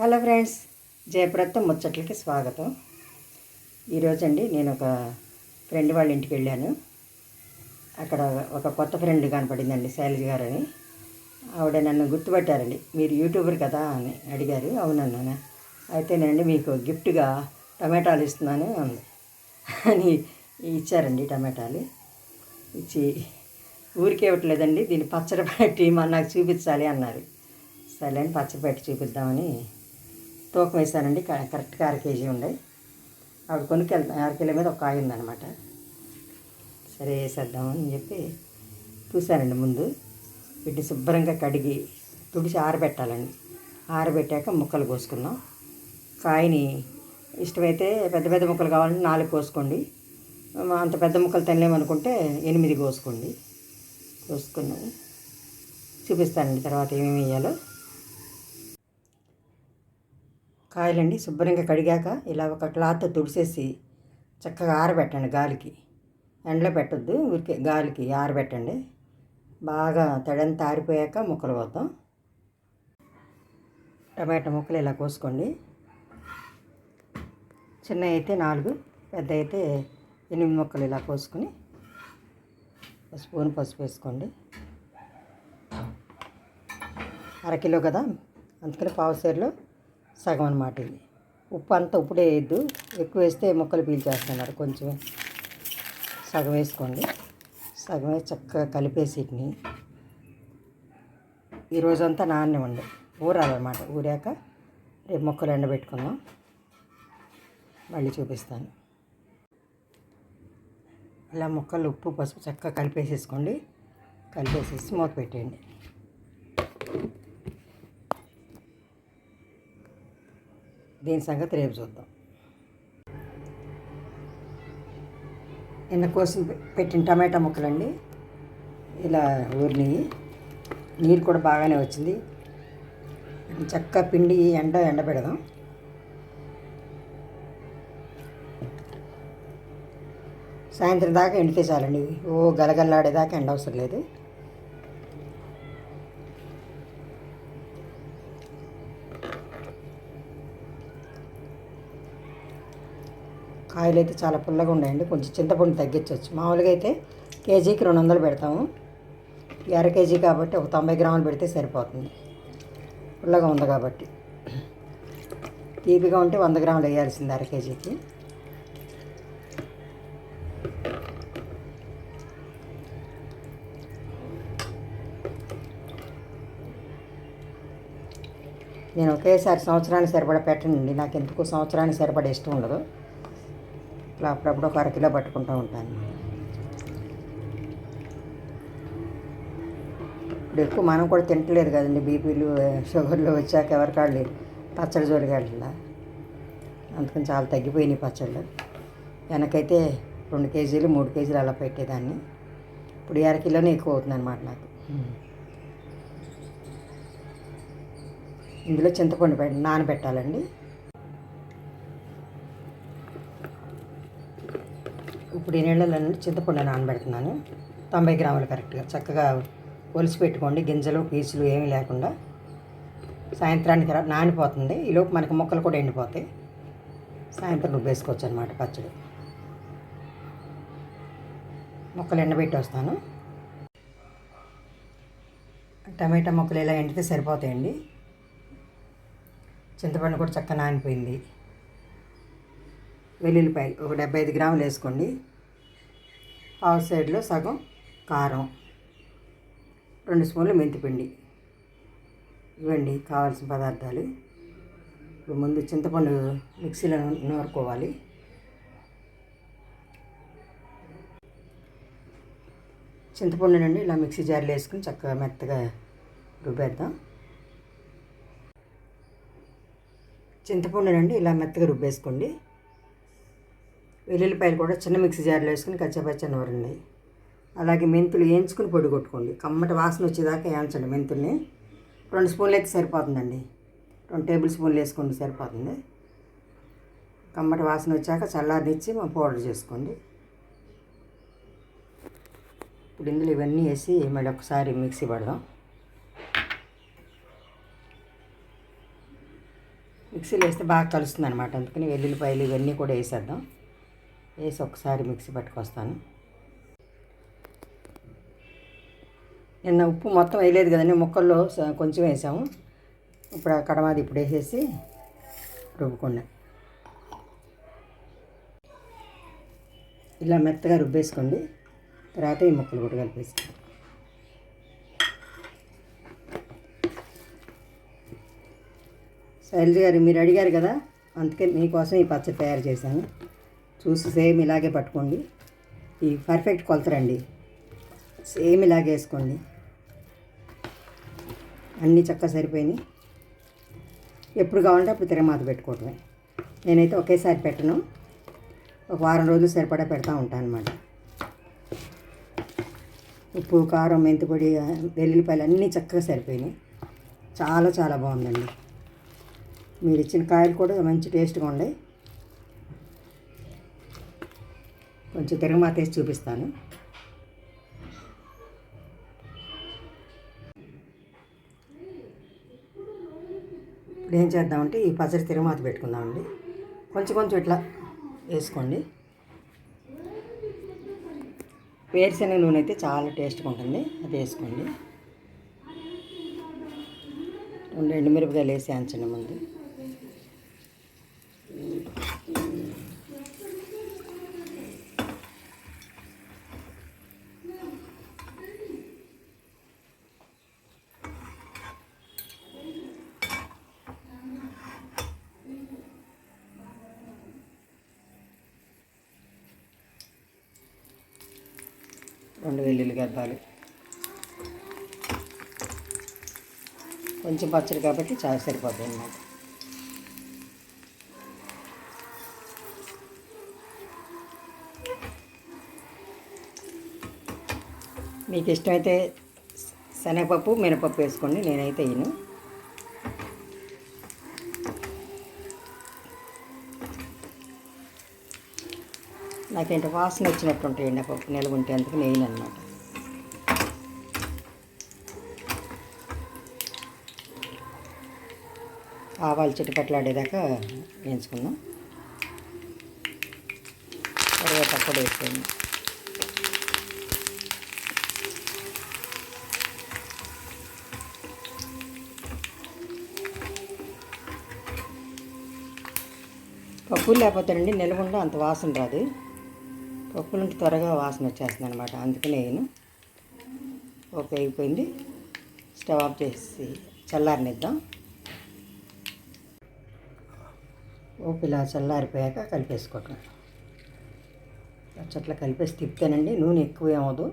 Hello friends జయప్రత్తం ముచ్చట్లకి స్వాగతం. ఈరోజండి నేను ఒక ఫ్రెండ్ వాళ్ళ ఇంటికి వెళ్ళాను అక్కడ ఒక కొత్త ఫ్రెండ్ కనపడిందండి శైలజ గారు అని ఆవిడ నన్ను గుర్తుపట్టారండి మీరు యూట్యూబర్ కదా అని అడిగారు. అవునన్నాను అయితేనండి మీకు గిఫ్ట్గా టమాటాలు ఇస్తున్నాను అంది. అని ఇచ్చారండి టమాటాలు. ఇచ్చి ఊరికే ఇవ్వట్లేదండి దీన్ని పచ్చడి పెట్టి మా నాకు చూపించాలి అన్నారు. సరే అని పచ్చడి పెట్టి చూపిద్దామని తూకం వేసానండి క- కరెక్ట్గా అర కేజీ ఉండే. ఆవిడ కొనుక్కెళ్తా అర కిలో మీద ఒక కాయ ఉందన్నమాట. సరే వేసేద్దామని చెప్పి చూశానండి ముందు. వీటిని శుభ్రంగా కడిగి తుడిచి ఆరబెట్టాలండి. ఆరబెట్టాక ముక్కలు కోసుకున్నాం కాయని ఇష్టమైతే పెద్ద పెద్ద ముక్కలు కావాలంటే నాలుగు కోసుకోండి. అంత పెద్ద ముక్కలు తినలేమనుకుంటే ఎనిమిది కోసుకోండి. కోసుకున్నాం చూపిస్తానండి తర్వాత ఏమేమి వేయాలో. కాయలండి శుభ్రంగా కడిగాక ఇలా ఒక క్లాత్ తుడిసేసి చక్కగా ఆరబెట్టండి గాలికి. ఎండలో పెట్టొద్దు ఊరికే గాలికి ఆరబెట్టండి. బాగా తడంతా ఆరిపోయాక ముక్కలు పోద్దాం. టమాటా ముక్కలు ఇలా కోసుకోండి. చిన్న అయితే నాలుగు పెద్ద అయితే ఎనిమిది ముక్కలు ఇలా కోసుకొని స్పూన్ పసుపు వేసుకోండి. అరకిలో కదా అందుకని పావు సేరులో సగం అనమాట ఇది. ఉప్పు అంతా ఉప్పుడే వేయద్దు. ఎక్కువ వేస్తే ముక్కలు పీల్చేస్తున్నారు. కొంచెం సగం వేసుకోండి. సగం వేసి చక్కగా కలిపేసి ఈరోజంతా ఈ ఊరాలన్నమాట. ఊరాక రేపు మొక్కలు ఎండబెట్టుకుందాం. మళ్ళీ చూపిస్తాను. అలా ముక్కలు ఉప్పు పసుపు చక్కగా కలిపేసేసుకోండి. కలిపేసేసి మూత పెట్టేయండి. దీని సంగతి రేపు చూద్దాం. నిన్న కోసి పె- పెట్టిన టమాటా ముక్కలండి. ఇలా ఊరినాయి. నీరు కూడా బాగానే వచ్చింది. చక్కగా పిండి ఎండ ఎండబెడదాం సాయంత్రం దాకా ఎండితే చాలండి. ఓ గలగల్లాడేదాకా ఎండ అవసరం లేదు. కాయలు అయితే చాలా పుల్లగా ఉన్నాయండి. కొంచెం చింతపండు తగ్గించవచ్చు మామూలుగా అయితే కేజీకి రెండు వందలు పెడతాము. అర కేజీ కాబట్టి ఒక తొంభై గ్రాములు పెడితే సరిపోతుంది. పుల్లగా ఉంది కాబట్టి. తీపిగా ఉంటే వంద గ్రాములు వేయాల్సింది అర కేజీకి. నేను ఒకేసారి సంవత్సరానికి సరిపడా పెట్టనండి. నాకు ఎందుకు సంవత్సరానికి సరిపడా ఇష్టం ఉండదు. అట్లా అప్పుడప్పుడు ఒక అరకిలో పట్టుకుంటూ ఉంటాను. ఇప్పుడు ఎక్కువ మనం కూడా తింటలేదు కదండి బీపీలు షుగర్లు వచ్చాక ఎవరికాళ్ళు పచ్చడి జోలిగాళ్ళ అందుకని చాలా తగ్గిపోయినాయి పచ్చళ్ళు. వెనకైతే రెండు కేజీలు మూడు కేజీలు అలా పెట్టేదాన్ని. ఇప్పుడు ఈ అరకిలోనే ఎక్కువ అవుతుంది అనమాట నాకు. ఇందులో చింతపండు పె నానబెట్టాలండి. ఇప్పుడు ఈ నీళ్ళలో చింతపండు నానబెడుతున్నాను. తొంభై గ్రాములు కరెక్ట్గా చక్కగా ఒలిసి పెట్టుకోండి. గింజలు పీసులు ఏమీ లేకుండా సాయంత్రానికి నానిపోతుంది. ఈలోపు మనకి ముక్కలు కూడా ఎండిపోతాయి. సాయంత్రం రుబ్బేసుకోవచ్చు అనమాట పచ్చడి. ముక్కలు ఎండబెట్టి వస్తాను. టమాటా ముక్కలు ఇలా ఎండితే సరిపోతాయండి. చింతపండు కూడా చక్కగా నానిపోయింది. వెల్లుల్లిపాయలు ఒక డెబ్బై ఐదు గ్రాములు వేసుకోండి. పావు సైడ్లో సగం కారం. రెండు స్పూన్లు మెంతిపిండి. ఇవ్వండి కావాల్సిన పదార్థాలు. ఇప్పుడు ముందు చింతపండు మిక్సీలో నూరుకోవాలి. చింతపండు నుండి ఇలా మిక్సీ జార్లో వేసుకుని చక్కగా మెత్తగా రుబ్బేద్దాం. చింతపండు నుండి ఇలా మెత్తగా రుబ్బేసుకోండి. వెల్లుల్లిపాయలు కూడా చిన్న మిక్సీ జార్లో వేసుకుని కచ్చపచ్చని వరండి అలాగే మెంతులు వేయించుకుని పొడి కొట్టుకోండి. కమ్మటి వాసన వచ్చేదాకా వేయించండి మెంతుల్ని. రెండు స్పూన్లు అయితే సరిపోతుందండి. రెండు టేబుల్ స్పూన్లు వేసుకోండి సరిపోతుంది. కమ్మటి వాసన వచ్చాక చల్లారినిచ్చి మా పౌడర్ చేసుకోండి. ఇప్పుడు ఇందులో ఇవన్నీ వేసి మళ్ళీ ఒకసారి మిక్సీ పడదాం. మిక్సీలో వేస్తే బాగా కలుస్తుంది అనమాట అందుకని వెల్లుల్లిపాయలు ఇవన్నీ కూడా వేసేద్దాం. వేసి ఒకసారి మిక్సీ పట్టుకొస్తాను. నిన్న ఉప్పు మొత్తం వేయలేదు కదండి ముక్కల్లో కొంచెం వేసాము. ఇప్పుడు ఆ కడమాది ఇప్పుడు వేసేసి రుబ్బుకుండా ఇలా మెత్తగా రుబ్బేసుకోండి తర్వాత ఈ ముక్కలు కూడా కలిపేసి శైలజ గారు మీరు అడిగారు కదా అందుకే మీకోసం ఈ పచ్చడి తయారు చేశాను. చూసి సేమ్ ఇలాగే పట్టుకోండి. ఈ పర్ఫెక్ట్ కొలతరండి సేమ్ ఇలాగే వేసుకోండి. అన్నీ చక్కగా సరిపోయినాయి. ఎప్పుడు కావాలంటే అప్పుడు తిరగమాత పెట్టుకోవటమే. నేనైతే ఒకేసారి పెట్టను. ఒక వారం రోజులు సరిపడా పెడతా ఉంటాను అనమాట ఉప్పు కారం మెంతిపొడి వెల్లుల్లిపాయలు అన్నీ చక్కగా సరిపోయినాయి. చాలా చాలా బాగుందండి. మీరు ఇచ్చిన కాయలు కూడా మంచి టేస్ట్గా ఉన్నాయి. కొంచెం తిరగమాత వేసి చూపిస్తాను. ఇప్పుడు ఏం చేద్దామంటే ఈ పచ్చడి తిరగమాత పెట్టుకుందామండి. కొంచెం కొంచెం ఇట్లా వేసుకోండి. వేరుశనగ నూనె అయితే చాలా టేస్ట్గా ఉంటుంది. అది వేసుకోండి. రెండు ఎండుమిరపకాయలు వేసి అంచండి ముందు. రెండు వెల్లుల్లి గర్భాలు కొంచెం పచ్చడి కాబట్టి చాలా సరిపోతుంది అన్నమాట. మీకు ఇష్టమైతే శనగపప్పు మినపప్పు వేసుకోండి నేనైతే వేయను. నాకేంటి వాసన వచ్చినట్టు ఉంటాయండి పప్పు నిలవ ఉంటే అందుకు నేను అనమాట ఆవాలు చిటపట్లాడేదాకా వేయించుకుందాం తర్వాత కూడా వేసేయండి పప్పులు లేకపోతేనండి నిలవకుండా అంత వాసన రాదు. పప్పులు త్వరగా వాసన వచ్చేస్తుంది అనమాట అందుకని నేను ఓకే అయిపోయింది. స్టవ్ ఆఫ్ చేసి చల్లారనిద్దాం. ఓకే ఇలా చల్లారిపోయాక కలిపేసుకోవటం. చెట్ల కలిపేసి తిప్పుతానండి నూనె ఎక్కువ ఏమవదు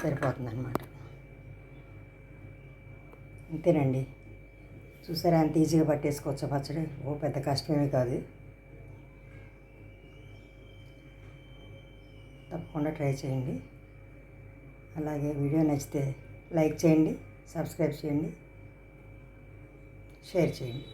సరిపోతుంది అనమాట అంతేనండి. చూసారా అంత ఈజీగా పట్టేసుకోవచ్చు పచ్చడి? ఓ పెద్ద కష్టమేమి కాదు. తప్పకుండా ట్రై చేయండి. అలాగే వీడియో నచ్చితే లైక్ చేయండి సబ్స్క్రైబ్ చేయండి షేర్ చేయండి.